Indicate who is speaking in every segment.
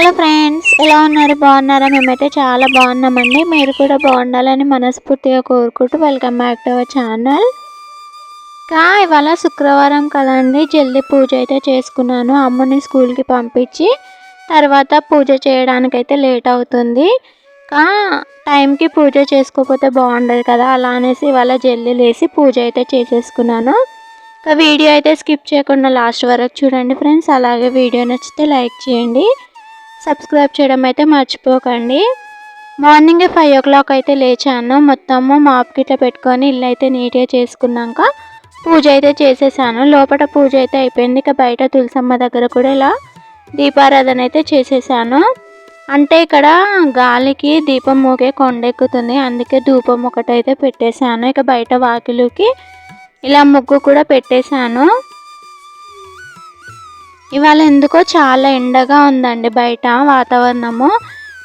Speaker 1: Hello friends ఎలా ఉన్నారు? బాగున్నారా? మేమైతే చాలా బాగున్నామండి. మీరు కూడా బాగుండాలని మనస్ఫూర్తిగా కోరుకుంటూ welcome back to our channel. కా ఇవాళ శుక్రవారం కదండి. జల్దీ పూజ అయితే చేసుకున్నాను. అమ్మని స్కూల్కి పంపించి తర్వాత పూజ చేయడానికైతే లేట్ అవుతుంది. కా టైంకి పూజ చేసుకోకపోతే బాగుండదు కదా. అలా అనేసి ఇవాళ జల్దీ లేసి పూజ అయితే చేసేసుకున్నాను. ఇంకా వీడియో అయితే స్కిప్ చేయకుండా లాస్ట్ వరకు చూడండి ఫ్రెండ్స్. అలాగే వీడియో నచ్చితే లైక్ చేయండి. సబ్స్క్రైబ్ చేయడం అయితే మర్చిపోకండి. మార్నింగ్ ఫైవ్ ఓ క్లాక్ అయితే లేచాను. మొత్తము మాప్ గిట్ల పెట్టుకొని ఇల్లు అయితే నీట్గా చేసుకున్నాక పూజ అయితే చేసేసాను. లోపల పూజ అయితే అయిపోయింది. ఇక బయట తులసమ్మ దగ్గర కూడా ఇలా దీపారాధన అయితే చేసేసాను. అంటే ఇక్కడ గాలికి దీపం మోగే కొండెక్కుతుంది అందుకే ధూపం ఒకటైతే పెట్టేశాను. ఇక బయట వాకిలుకి ఇలా ముగ్గు కూడా పెట్టేశాను. ఇవాళ ఎందుకో చాలా ఎండగా ఉందండి బయట వాతావరణము.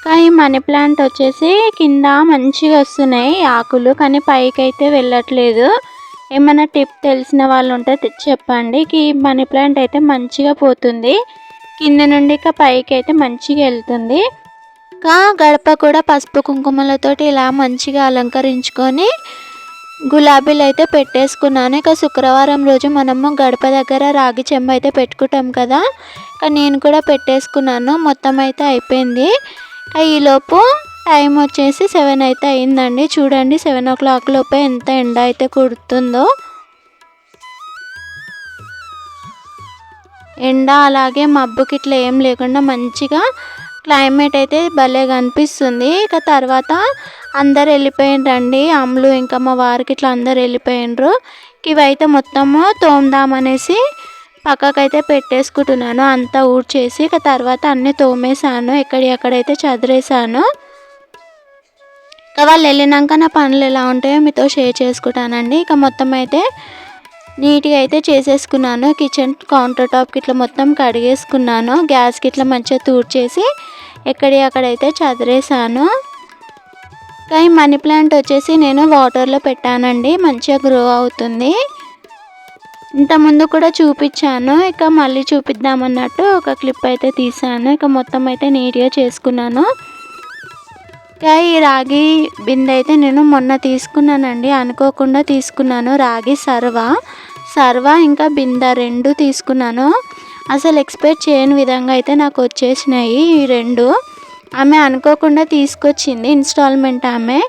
Speaker 1: కానీ మనీ ప్లాంట్ వచ్చేసి కింద మంచిగా వస్తున్నాయి ఆకులు కానీ పైకి అయితే వెళ్ళట్లేదు. ఏమైనా టిప్ తెలిసిన వాళ్ళు ఉంటే చెప్పండి. ఈ మనీ ప్లాంట్ అయితే మంచిగా పోతుంది. కింద నుండి ఇక పైకి అయితే మంచిగా వెళ్తుంది. ఇంకా గడప కూడా పసుపు కుంకుమలతోటి ఇలా మంచిగా అలంకరించుకొని గులాబీలు అయితే పెట్టేసుకున్నాను. ఇక శుక్రవారం రోజు మనము గడప దగ్గర రాగి చెంబు అయితే పెట్టుకుంటాం కదా. ఇక నేను కూడా పెట్టేసుకున్నాను. మొత్తం అయితే అయిపోయింది. ఈలోపు టైం వచ్చేసి సెవెన్ అయితే అయిందండి. చూడండి సెవెన్ ఓ క్లాక్ లోపే ఎంత ఎండ అయితే కుడుతుందో. ఎండ అలాగే మబ్బుకి ఇట్లా ఏం లేకుండా మంచిగా క్లైమేట్ అయితే భలే కనిపిస్తుంది ఇక తర్వాత అందరు వెళ్ళిపోయిండ్రండి. అమ్ములు ఇంకా మా వారికి ఇట్లా అందరు వెళ్ళిపోయిండ్రు. ఇవైతే మొత్తము తోమదామనేసి పక్కకైతే పెట్టేసుకుంటున్నాను. అంతా ఊడ్చేసి ఇక తర్వాత అన్నీ తోమేశాను. ఎక్కడి ఎక్కడైతే చదిరేశాను. ఇక వాళ్ళు వెళ్ళినాక నా పనులు ఎలా ఉంటాయో మీతో షేర్ చేసుకుంటానండి. ఇక మొత్తం అయితే నీట్గా అయితే చేసేసుకున్నాను. కిచెన్ కౌంటర్ టాప్కి ఇట్లా మొత్తం కడిగేసుకున్నాను. గ్యాస్కి ఇట్లా మంచిగా తూడ్చేసి ఎక్కడి అక్కడైతే చదిరేసాను కానీ మనీ ప్లాంట్ వచ్చేసి నేను వాటర్లో పెట్టానండి మంచిగా గ్రో అవుతుంది. ఇంతకుముందు కూడా చూపించాను ఇక మళ్ళీ చూపిద్దామన్నట్టు ఒక క్లిప్ అయితే తీసాను ఇక మొత్తం అయితే నీట్గా చేసుకున్నాను. ఇంకా ఈ రాగి బిందె అయితే నేను మొన్న తీసుకున్నానండి అనుకోకుండా తీసుకున్నాను రాగి సర్వ. సర్వ ఇంకా బిందె రెండు తీసుకున్నాను. అసలు ఎక్స్పెక్ట్ చేయని విధంగా అయితే నాకు వచ్చేసినాయి ఈ రెండు. ఆమె అనుకోకుండా తీసుకొచ్చింది ఇన్స్టాల్మెంట్ ఆమె.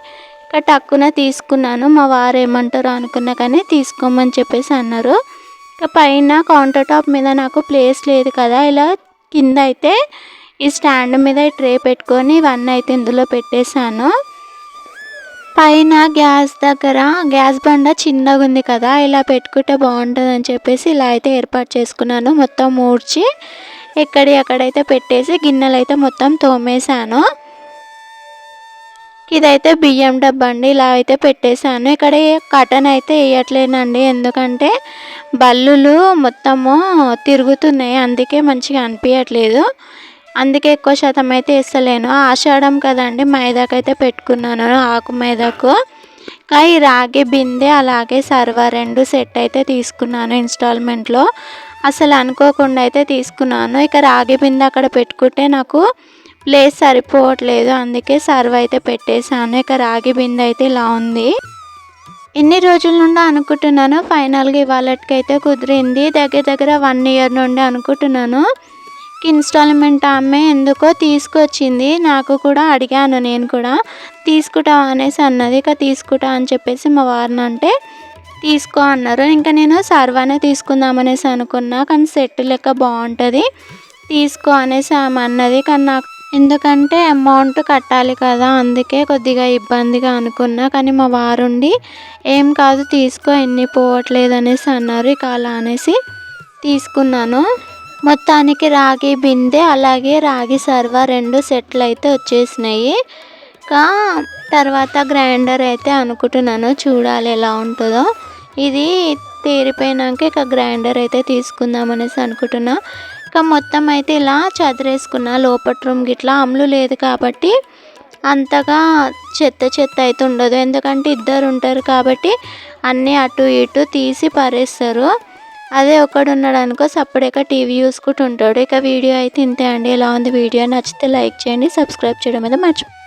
Speaker 1: ఇంకా టక్కున తీసుకున్నాను మా వారు ఏమంటారో అనుకున్నా కానీ తీసుకోమని చెప్పేసి అన్నారు. ఇక పైన కౌంటర్ టాప్ మీద నాకు ప్లేస్ లేదు కదా ఇలా కింద అయితే ఈ స్టాండ్ మీద ఈ ట్రే పెట్టుకొని ఇవన్నీ అయితే ఇందులో పెట్టేశాను. పైన గ్యాస్ దగ్గర గ్యాస్ బండ చిన్నగా ఉంది కదా ఇలా పెట్టుకుంటే బాగుంటుంది అని చెప్పేసి ఇలా అయితే ఏర్పాటు చేసుకున్నాను మొత్తం ఊడ్చి. ఎక్కడి అక్కడైతే పెట్టేసి గిన్నెలు అయితే మొత్తం తోమేశాను. ఇదైతే బియ్యం డబ్బా అండి ఇలా అయితే పెట్టేశాను. ఇక్కడ కటన్ అయితే వేయట్లేనండి ఎందుకంటే బల్లులు మొత్తము తిరుగుతున్నాయి అందుకే మంచిగా అనిపించట్లేదు అందుకే ఎక్కువ శాతం అయితే వేస్తలేను. ఆషాఢం కదండి మైదాకైతే పెట్టుకున్నాను ఆకు మైదాకు. ఇంకా ఈ రాగి బిందె అలాగే సర్వ రెండు సెట్ అయితే తీసుకున్నాను ఇన్స్టాల్మెంట్లో. అసలు అనుకోకుండా అయితే తీసుకున్నాను. ఇక రాగి బిందె అక్కడ పెట్టుకుంటే నాకు ప్లేస్ సరిపోవట్లేదు. అందుకే సర్వ్ అయితే పెట్టేశాను. ఇక రాగి బిందె అయితే ఇలా ఉంది. ఎన్ని రోజుల నుండి అనుకుంటున్నాను. ఫైనల్గా ఇవాళకైతే కుదిరింది. దగ్గర దగ్గర వన్ ఇయర్ నుండి అనుకుంటున్నాను. ఇన్స్టాల్మెంట్ ఆమె ఎందుకో తీసుకొచ్చింది. నాకు కూడా అడిగాను నేను కూడా. తీసుకుంటావా అనేసి అన్నది. ఇక తీసుకుంటా అని చెప్పేసి మా వారిని అంటే తీసుకో అన్నారు. ఇంకా నేను సర్వానే తీసుకుందామనేసి అనుకున్నా కానీ సెట్ లెక్క బాగుంటుంది. తీసుకో అనేసి ఆమె అన్నది కానీ నాకు ఎందుకంటే అమౌంట్ కట్టాలి కదా అందుకే కొద్దిగా ఇబ్బందిగా అనుకున్నా. కానీ మా వారుండి ఏం కాదు తీసుకో ఎన్ని పోవట్లేదు అనేసి అన్నారు. ఇక అలా అనేసి తీసుకున్నాను. మొత్తానికి రాగి బిందె అలాగే రాగి సర్వ రెండు సెట్లు అయితే వచ్చేసినాయి. ఇంకా తర్వాత గ్రైండర్ అయితే అనుకుంటున్నాను చూడాలి ఎలా ఉంటుందో. ఇది తీరిపోయినాక ఇక గ్రైండర్ అయితే తీసుకుందాం అనేసి అనుకుంటున్నా. ఇక మొత్తం అయితే ఇలా చదిరేసుకున్నా. లోపట్ రూమ్ గిట్లా అమ్ములు లేదు కాబట్టి అంతగా చెత్త చెత్త అయితే ఉండదు. ఎందుకంటే ఇద్దరు ఉంటారు కాబట్టి అన్నీ అటు ఇటు తీసి పారేస్తారు. అదే ఒకడు ఉన్నాడు అనుకో సపరేట్గా టీవీ చూసుకుంటూ ఉంటాడు. ఇక వీడియో అయితే ఇంతే అండి. ఎలా ఉంది వీడియో? నచ్చితే లైక్ చేయండి సబ్స్క్రైబ్ చేయడం అయితే మర్చిపో